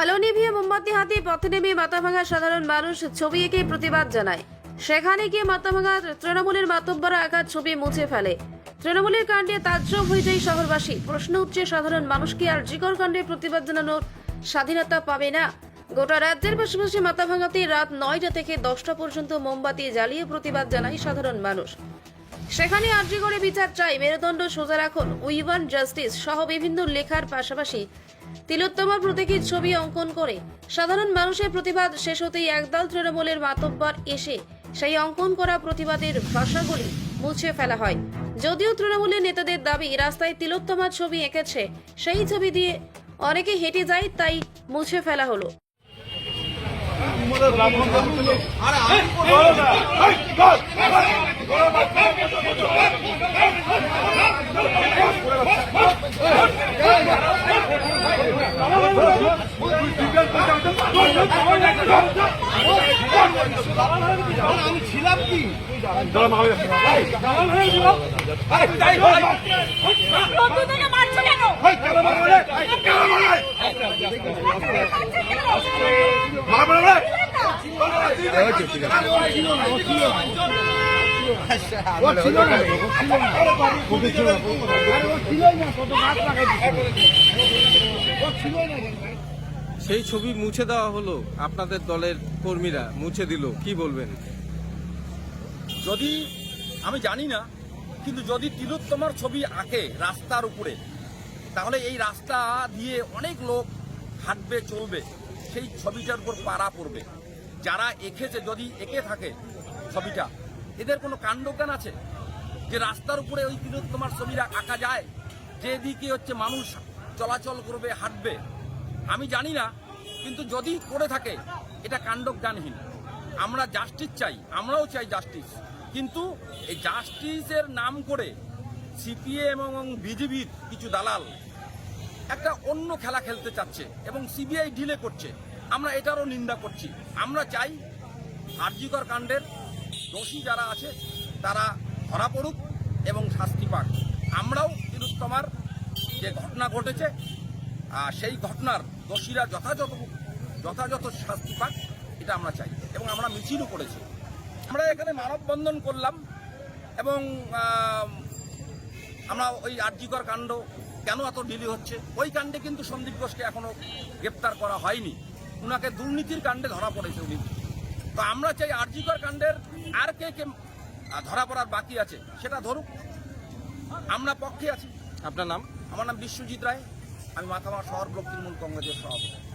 আলো নিভিয়ে মোমবাতি হাতে পথে নেমে মাথাভাঙা সাধারণ মানুষ ছবি এঁকে প্রতিবাদ জানায়। সেখানে গিয়ে মাথাভাঙা তৃণমূলের মাতব্বরা আঘাত ছবি মুছে ফেলে। তৃণমূলের কাণ্ডে তাজ্জব হয়ে যায় শহরবাসী। প্রশ্ন উঠছে, সাধারণ মানুষ কি আর জিকর কাণ্ডে প্রতিবাদ জানানোর স্বাধীনতা পাবে না? গোটা রাজ্যের পাশাপাশি মাথাভাঙাতে রাত নয়টা থেকে দশটা পর্যন্ত মোমবাতি জ্বালিয়ে প্রতিবাদ জানায় সাধারণ মানুষ। সেখানে আর্জি করে বিচার চাই, মেরুদণ্ড সোজা রাখুন। উই ওয়ান জাস্টিস সহ বিভিন্ন লেখার পাশাপাশি তিলোত্তমার প্রতীকীর ছবি অঙ্কন করে সাধারণ মানুষের প্রতিবাদ শেষ হতেই একদল তৃণমূলের মাতব্বর এসে সেই অঙ্কন করা প্রতিবাদের ভাষাগুলি মুছে ফেলা হয়। যদিও তৃণমূলের নেতাদের দাবি, রাস্তায় তিলোত্তমার ছবি এঁকেছে, সেই ছবি দিয়ে অনেকে হেঁটে যায়, তাই মুছে ফেলা হলো। আমি ছিলাম কি? সেই ছবি মুছে দেওয়া হলো আপনাদের দলের কর্মীরা মুছে দিল কি বলবেন? যদি, আমি জানি না, কিন্তু যদি তিলোত্তমার ছবি আঁকে রাস্তার উপরে, তাহলে এই রাস্তা দিয়ে অনেক লোক হাঁটবে, চলবে, সেই ছবিটার উপর পাড়া পড়বে। যারা এঁকেছে, যদি এঁকে থাকে ছবিটা, এদের কোনো কাণ্ডজ্ঞান আছে? যে রাস্তার উপরে ওই তিলোত্তমার ছবিটা আঁকা যায় যেদিকে হচ্ছে মানুষ চলাচল করবে, হাঁটবে, আমি জানি না, কিন্তু যদি করে থাকে, এটা কাণ্ডজ্ঞানহীন। আমরা জাস্টিস চাই, আমরাও চাই জাস্টিস কিন্তু এই জাস্টিসের নাম করে সিপিএম এবং বিজেপির কিছু দালাল একটা অন্য খেলা খেলতে চাচ্ছে এবং সিবিআই ডিলে করছে। আমরা এটারও নিন্দা করছি। আমরা চাই আরজিকর কাণ্ডের দোষী যারা আছে, তারা ধরা পড়ুক এবং শাস্তি পাক। আমরাও তিলোত্তমার যে ঘটনা ঘটেছে সেই ঘটনার দোষীরা যথাযথ যথাযথ শাস্তি পাক, এটা আমরা চাই। এবং আমরা মিছিলও করেছি। আমরা এখানে মানববন্ধন করলাম এবং আমরা ওই আর্যিকর কাণ্ড কেন এত ডিলি হচ্ছে? ওই কাণ্ডে কিন্তু সন্দীপ ঘোষকে এখনও গ্রেপ্তার করা হয়নি। উনাকে দুর্নীতির কাণ্ডে ধরা পড়েছে উনি। তো আমরা চাই আর্যিকর কাণ্ডের আর কে কে ধরা পড়ার বাকি আছে সেটা ধরুক। আমরা পক্ষে আছি। আপনার নাম? আমার নাম বিশ্বজিৎ রায়। আমি মাথামা শহর ব্লক তৃণমূল কংগ্রেসের সভাপতি।